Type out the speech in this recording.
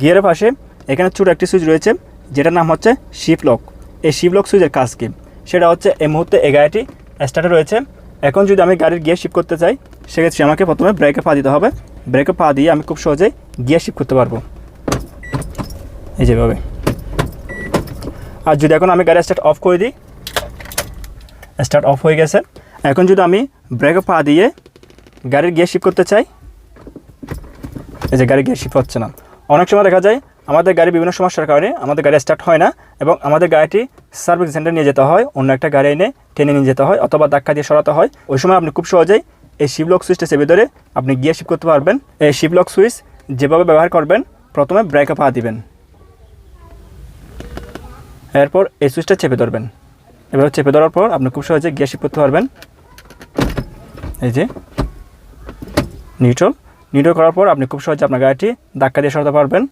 গিয়ারের পাশে এখানে ছোটো একটি সুইচ রয়েছে, যেটার নাম হচ্ছে শিপ লক এই শিপ লক সুইচের কাজ কি? সেটা হচ্ছে এই মুহূর্তে এই গাড়িটি স্টার্টে রয়েছে। এখন যদি আমি গাড়ির গিয়ার শিফট করতে চাই, সেক্ষেত্রে আমাকে প্রথমে ব্রেকে পা দিতে হবে। ব্রেকে পা দিয়ে আমি খুব সহজেই গিয়ার শিফট করতে পারব। এই যেভাবে আর যদি এখন আমি গাড়ি স্টার্ট অফ করে দিই স্টার্ট অফ হয়ে গেছে। এখন যদি আমি ব্রেকে পা দিয়ে গাড়ির গিয়ার শিফট করতে চাই, এই যে গাড়ি গিয়ার শিফট হচ্ছে না। অনেক সময় দেখা যায় আমাদের গাড়ি বিভিন্ন সমস্যার কারণে আমাদের গাড়ি স্টার্ট হয় না এবং আমাদের গাড়িটি সার্ভিস সেন্টারে নিয়ে যেতে হয়, অন্য একটা গাড়ি এনে টেনে নিয়ে যেতে হয় অথবা ধাক্কা দিয়ে সরাতে হয়। ওই সময় আপনি খুব সহজেই এই শিপলক সুইচটা চেপে ধরে আপনি গিয়ে শিফট করতে পারবেন। এই শিপলক সুইচ যেভাবে ব্যবহার করবেন, প্রথমে ব্রেকে পা দিবেন। এরপর এই সুইচটা চেপে ধরবেন। এভাবে চেপে ধরার পর আপনি খুব সহজে গিয়ে শিফট করতে পারবেন। এই যে নিউট্রাল নিউট্রাল করার পর আপনি খুব সহজে আপনার গাড়িটি ধাক্কা দিয়ে সরাতে পারবেন।